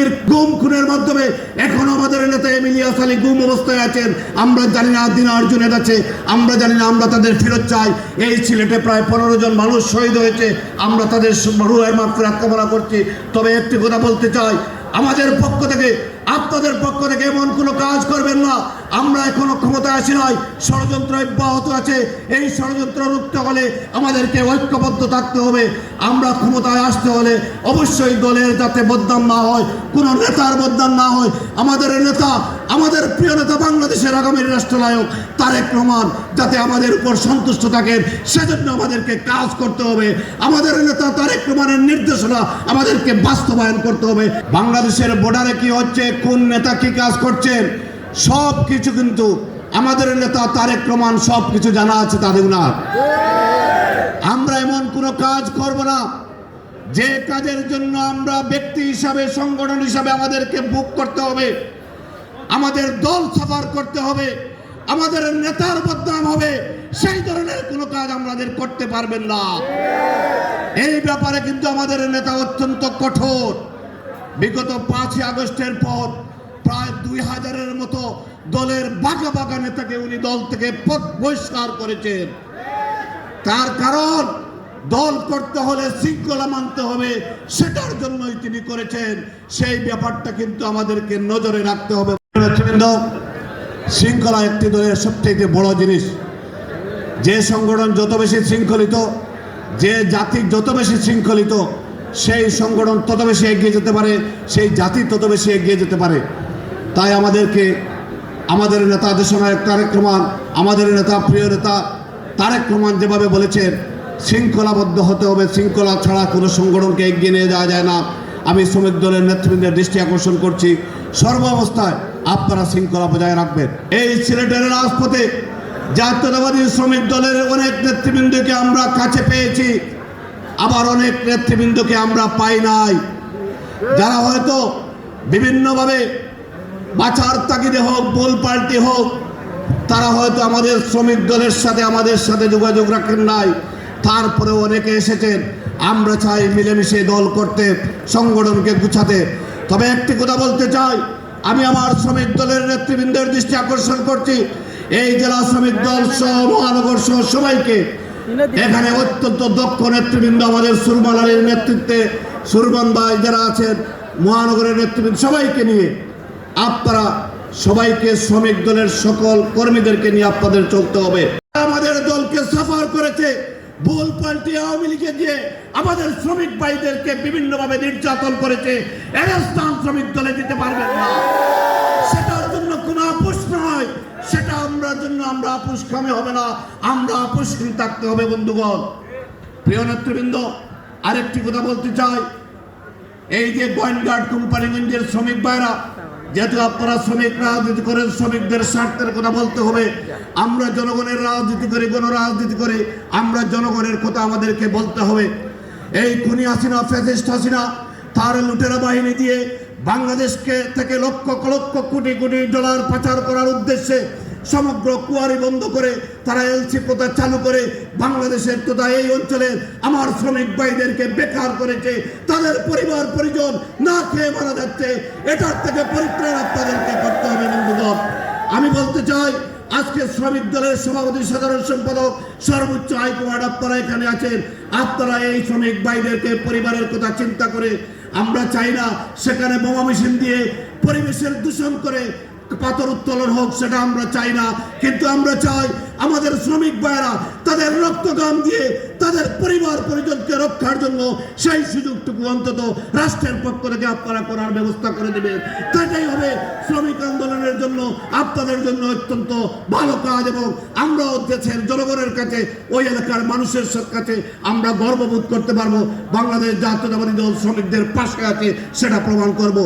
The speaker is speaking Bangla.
কর্মীর গুম খুনের মাধ্যমে এখন আমাদের নেতা এমিলিয়াস আলী গুম অবস্থায় আছেন। আমরা জানি না দিন অর্জুনের আছে, আমরা জানি না আমরা তাদের ফেরত চাই। এই সিলেটে প্রায় পনেরো জন মানুষ শহীদ হয়েছে, আমরা তাদের রুহের মাত্রা কামনা করছি। তবে একটি কথা বলতে চাই, আমাদের পক্ষ থেকে আপনাদের পক্ষ থেকে এমন কোনো কাজ করবেন না। আমরা এখনও ক্ষমতায় আসি নয়, ষড়যন্ত্র অব্যাহত আছে। এই ষড়যন্ত্র রুখতে হলে আমাদেরকে ঐক্যবদ্ধ থাকতে হবে। আমরা ক্ষমতায় আসতে হলে অবশ্যই দলের যাতে বদনাম না হয়, কোনো নেতার বদনাম না হয়। আমাদের নেতা আমাদের প্রিয় নেতা বাংলাদেশের আগামী রাষ্ট্রনায়ক তারেক রহমান, যাতে আমাদের উপর সন্তুষ্ট থাকেন সেজন্য আমাদেরকে কাজ করতে হবে। আমাদের নেতা তারেক রহমানের নির্দেশনা আমাদেরকে বাস্তবায়ন করতে হবে। বাংলাদেশের বর্ডারে কি হচ্ছে, কোন নেতা কি কাজ করছেন সব কিছু কিন্তু আমাদের নেতা তারেক রহমান সব কিছু জানা আছে তাদের না আমরা এমন কোনো কাজ করব না। যে কাজের জন্য আমরা ব্যক্তি হিসাবে, সংগঠন হিসাবে আমাদেরকে বুক করতে হবে। আমাদের দল সাফার করতে হবে, আমাদের নেতার বদনাম হবে, সেই ধরনের কোনো কাজ আমাদের করতে পারবেন না। এই ব্যাপারে কিন্তু আমাদের নেতা অত্যন্ত কঠোর। বিগত পাঁচই আগস্টের পর প্রায় দুই হাজারের মতো দলের বাঁকা বাঁকা নেতাকে উনি দল থেকে বহিষ্কার করেছেন। তার কারণ, দল করতে হলে শৃঙ্খলা মানতে হবে, সেটার জন্যই তিনি করেছেন। সেই ব্যাপারটা কিন্তু আমাদেরকে নজরে রাখতে হবে। নেতৃবৃন্দ, শৃঙ্খলা একটি দলের সবথেকে বড় জিনিস। যে সংগঠন যত বেশি শৃঙ্খলিত, যে জাতি যত বেশি শৃঙ্খলিত, সেই সংগঠন তত বেশি এগিয়ে যেতে পারে, সেই জাতি তত বেশি এগিয়ে যেতে পারে। তাই আমাদেরকে, আমাদের নেতা দেশনায়ক তারেক রহমান, আমাদের নেতা, প্রিয় নেতা তারেক রহমান যেভাবে বলেছেন, শৃঙ্খলাবদ্ধ হতে হবে, শৃঙ্খলা ছাড়া কোনো সংগঠনকে এগিয়ে নিয়ে যাওয়া যায় না। আমি শ্রমিক দলের নেতৃবৃন্দের দৃষ্টি আকর্ষণ করছি। সর্বাবস্থায় আপনারা শৃঙ্খলা বজায় রাখবেন। এই সিলেটের রাজপথে জাতীয়তাবাদী শ্রমিক দলের অনেক নেতৃবৃন্দকে আমরা কাছে পেয়েছি, আবার অনেক নেতৃবৃন্দকে আমরা পাই নাই। যারা হয়তো বিভিন্নভাবে বাঁচার তাগিদে হোক, বোল পাল্টি হোক, তারা হয়তো আমাদের শ্রমিক দলের সাথে, আমাদের সাথে যোগাযোগ রাখেন নাই। তারপরে অনেকে এসেছেন, আমরা চাই মিলেমিশে দল করতে, সংগঠনকে গুছাতে। তবে একটি কথা বলতে চাই আমি আমার শ্রমিক দলের নেতৃবৃন্দের দৃষ্টি আকর্ষণ করছি। এই জেলা শ্রমিক দল সহ মহানগর সহ সবাইকে। এখানে অত্যন্ত দক্ষ নেতৃবৃন্দ আমাদের সুরমান আলীর নেতৃত্বে সুরমান ভাই যারা আছেন, মহানগরের নেতৃবৃন্দ, সবাইকে নিয়ে আপনারা সবাইকে শ্রমিক দলের সকল কর্মীদেরকে নিয়ে আপনাদের চলতে হবে। আমাদের দলকে সাফার করেছে। ভুল পাল্টি আওয়ামী লীগে দিয়ে আমাদের শ্রমিক ভাইদেরকে বিভিন্নভাবে নির্যাতন করেছে এরা স্থান শ্রমিক দলে দিতে পারবেন না। সেটার জন্য কোনো আপোষ নয়। সেটা আমরা জন্য, আমরা আপোষ কামে হবে না। আমরা আপোষহীন থাকতে হবে, বন্ধুগণ। প্রিয় নেতৃবৃন্দ, আরেকটি কথা বলতে চাই। এই যে গোয়েন্দার্ড কোম্পানিগঞ্জের শ্রমিক ভাইরা, যেহেতু আপনারা শ্রমিক রাজনীতি করেন, শ্রমিকদের স্বার্থের কথা বলতে হবে। আমরা জনগণের রাজনীতি করে গণ রাজনীতি করি, আমরা জনগণের কথা আমাদেরকে বলতে হবে। এই খুনি হাসিনা, ফ্যাসিস্ট হাসিনা, তার লুটেরা বাহিনী দিয়ে বাংলাদেশকে থেকে লক্ষ লক্ষ কোটি কোটি ডলার পাচার করার উদ্দেশ্যে সমগ্র কুয়ারি বন্ধ করে, তারা এলসি প্রথা চালু করে বাংলাদেশের তথা এই অঞ্চলের আমার শ্রমিক ভাইদেরকে বেকার করেছে, তাদের পরিবার পরিজন না খেয়ে মারা যাচ্ছে, এটার থেকে পরিত্রাণ আপনাদেরকে করতে হবে, বন্ধুগণ। আমি বলতে চাই আজকে শ্রমিক দলের সভাপতি, সাধারণ সম্পাদক, সর্বোচ্চ হাইকমান্ড আপনারা এখানে আছেন। আপনারা এই শ্রমিক ভাইদেরকে পরিবারের কথা চিন্তা করে, আমরা চাই না সেখানে বোমা মেশিন দিয়ে পরিবেশের দূষণ করে পাথর উত্তোলন হোক, সেটা আমরা চাই না। কিন্তু আমরা চাই আমাদের শ্রমিক ভাইয়েরা তাদের রক্তগাম দিয়ে তাদের পরিবার পরিজনকে রক্ষার জন্য সেই সুযোগটুকু অন্তত রাষ্ট্রের পক্ষ থেকে আপনারা করার ব্যবস্থা করে দেবেন। সেটাই হবে শ্রমিক আন্দোলনের জন্য, আপনাদের জন্য অত্যন্ত ভালো কাজ এবং আমরাও দেশের জনগণের কাছে, ওই এলাকার মানুষের কাছে আমরা গর্ববোধ করতে পারব। বাংলাদেশ জাতীয়তাবাদী দল শ্রমিকদের পাশে আছে, সেটা প্রমাণ করব।